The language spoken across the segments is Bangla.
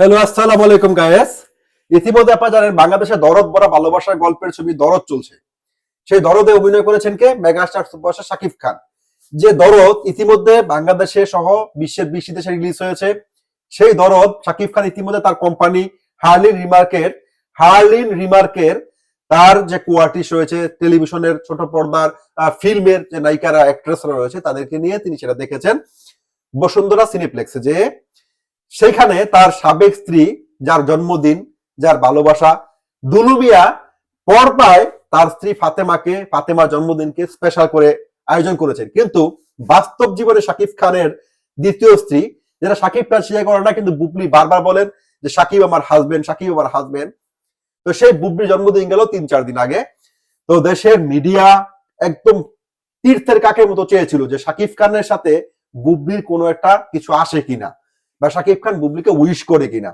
হ্যালো আসসালামু আলাইকুম গায়েস ইতিমধ্যে আপনারা জানেন, বাংলাদেশে দরদ বড় ভালোবাসার গল্পের ছবি দরদ চলছে। সেই দরদে অভিনয় করেছেন কে? Megastar superstar Shakib Khan. যে দরদ ইতিমধ্যে বাংলাদেশে সহ বিশ্বের বিশ দেশে রিলিজ হয়েছে, সেই দরদ শাকিব খান ইতিমধ্যে তার কোম্পানি হার্লিন রিমার্কের হার্লিন রিমার্কের তার যে কোয়ার্টিস রয়েছে টেলিভিশনের ছোট পর্দার ফিল্মের যে নায়িকারা অ্যাক্ট্রেসরা রয়েছে, তাদেরকে নিয়ে তিনি সেটা দেখেছেন। বসুন্ধরা সিনেপ্লেক্সে যে সেখানে তার সাবেক স্ত্রী, যার জন্মদিন, যার ভালোবাসা, দুলুমিয়া পর্দায় তার স্ত্রী ফাতেমাকে, ফাতেমার জন্মদিনকে স্পেশাল করে আয়োজন করেছেন। কিন্তু বাস্তব জীবনে শাকিব খানের দ্বিতীয় স্ত্রী, যেটা শাকিব খান স্বীকার করে না, কিন্তু বুবলি বারবার বলেন যে শাকিব আমার হাজবেন্ড শাকিব আমার হাজবেন্ড তো সেই বুবলির জন্মদিন গেল তিন চার দিন আগে। তো দেশের মিডিয়া একদম তীর্থের কাকের মতো চেয়েছিল যে শাকিব খানের সাথে বুবলির কোনো একটা কিছু আসে কিনা। বা শাকিব খান বুবলিকে উইশ করে কিনা।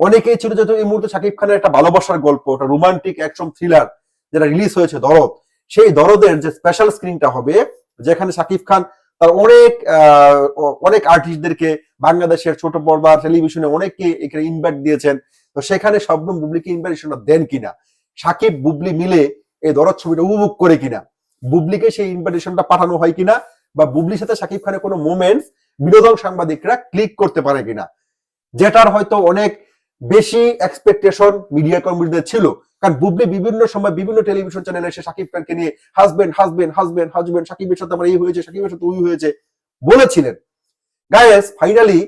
অনেকেই ছিল যে এই মুহূর্তে শাকিব খানের একটা ভালোবাসার গল্প, একটা রোমান্টিক অ্যাকশন থ্রিলার যেটা রিলিজ হয়েছে দরদ। সেই দরদের যে স্পেশাল স্ক্রিনটা হবে, যেখানে শাকিব খান তার অনেক অনেক আর্টিস্টদেরকে বাংলাদেশের ছোট পর্দার টেলিভিশনে অনেককে এখানে ইনভাইট দিয়েছেন। তো সেখানে শবনম বুবলিকে ইনভাইটেশনটা দেন কিনা? সাকিব, বুবলি মিলে এই দরদ ছবিটা উপভোগ করে কিনা? বুবলিকে সেই ইনভাইটেশনটা পাঠানো হয় কিনা? বা বুবলির সাথে শাকিব খানের কোনো মোমেন্টস বিনোদন সাংবাদিকরা ক্লিক করতে পারে কিনা, যেটার হয়তো অনেক বেশি এক্সপেকটেশন মিডিয়া কর্মীদের ছিল। কারণ বুবলি বিভিন্ন সময় বিভিন্ন টেলিভিশন চ্যানেলে এসে শাকিব খানকে নিয়ে হাজবেন্ড হাজবেন্ড হাজবেন্ড হাজবেন্ড শাকিবের সাথে আমার এই হয়েছে শাকিবের সাথে ওই হয়েছে বলেছিলেন। গায়েস ফাইনালি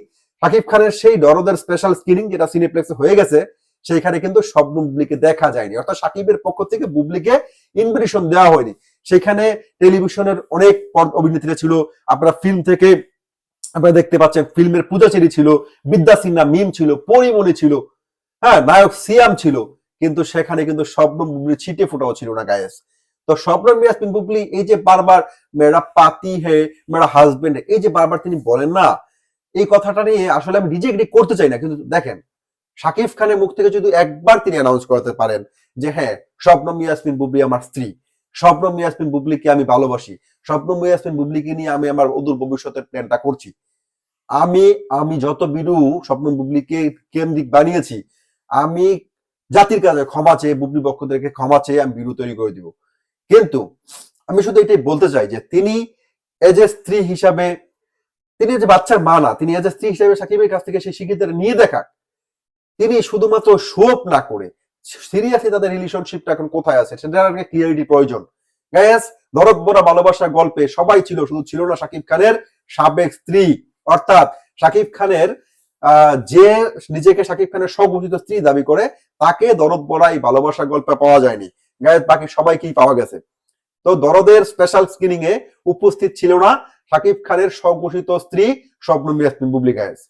শাকিব খানের সেই দরদের স্পেশাল স্ক্রিনিং যেটা সিনেপ্লেক্সে হয়ে গেছে, সেইখানে কিন্তু স্বপ্ন বুবলিকে দেখা যায়নি। অর্থাৎ সাকিবের পক্ষ থেকে বুবলিকে ইনভিটেশন দেওয়া হয়নি। সেখানে টেলিভিশনের অনেক অভিনেত্রীরা ছিল। আপনারা ফিল্ম থেকে আপনারা দেখতে পাচ্ছেন, ফিল্মের পূজাচেরি ছিল বিদ্যা সিনহা মিম ছিল, পরিমণি ছিল হ্যাঁ নায়ক সিয়াম ছিল, কিন্তু সেখানে কিন্তু স্বপ্ন বুবলি ছিটে ফোটাও ছিল না গায়েস তো স্বপ্ন মিয়াসমিন বুবলি, এই যে বারবার মেয়েরা পাতি হে, মেয়েরা হাজবেন্ড এই যে বারবার তিনি বলেন না, এই কথাটা নিয়ে আসলে আমি রিজেক্ট করতে চাই না, কিন্তু দেখেন, শাকিব খানের মুখ থেকে যদি একবার তিনি অ্যানাউন্স করতে পারেন যে হ্যাঁ স্বপ্ন মিয়াসমিন বুবলি আমার স্ত্রী স্বপ্ন মিয়াসমিন বুবলিকে আমি ভালোবাসি। স্বপ্ন মিয়াসমিন বুবলিকে নিয়ে আমি আমার অদূর ভবিষ্যতের প্ল্যানটা করছি। আমি আমি যত বিরু স্বপ্ন বুবলিকে কেন্দ্রিক বানিয়েছি, আমি জাতির কাছে ক্ষমা চেয়ে, বুবলি পক্ষদেরকে ক্ষমা চেয়ে আমি বিরু তৈরি করে দিব। কিন্তু আমি শুধু এটাই বলতে চাই যে তিনি এজ এ স্ত্রী হিসাবে, তিনি যে বাচ্চার মা না, তিনি এজ এ স্ত্রী হিসাবে সাকিবের কাছ থেকে সেই শিক্ষিতের নিয়ে দেখাক তিনি শুধুমাত্র শোপ না করে সিরিয়াসলি তাদের রিলেশনশিপটা এখন কোথায় আছে? সেটার একটা ক্লিয়ারিটি প্রয়োজন। গ্যাস দরদ বড় ভালোবাসার গল্পে সবাই ছিল, শুধু ছিল না শাকিব খানের সাবেক স্ত্রী। অর্থাৎ শাকিব খানের যে নিজেকে শাকিব খানের স্বঘোষিত স্ত্রী দাবি করে, তাকে দরদ বড়া এই ভালোবাসার গল্পে পাওয়া যায়নি। গায়ের বাকি সবাইকেই পাওয়া গেছে। তো দরদের স্পেশাল স্ক্রিনিং এ উপস্থিত ছিল না শাকিব খানের স্বঘোষিত স্ত্রী স্বপ্ন মিয়াসমিন বুবলি গায়েস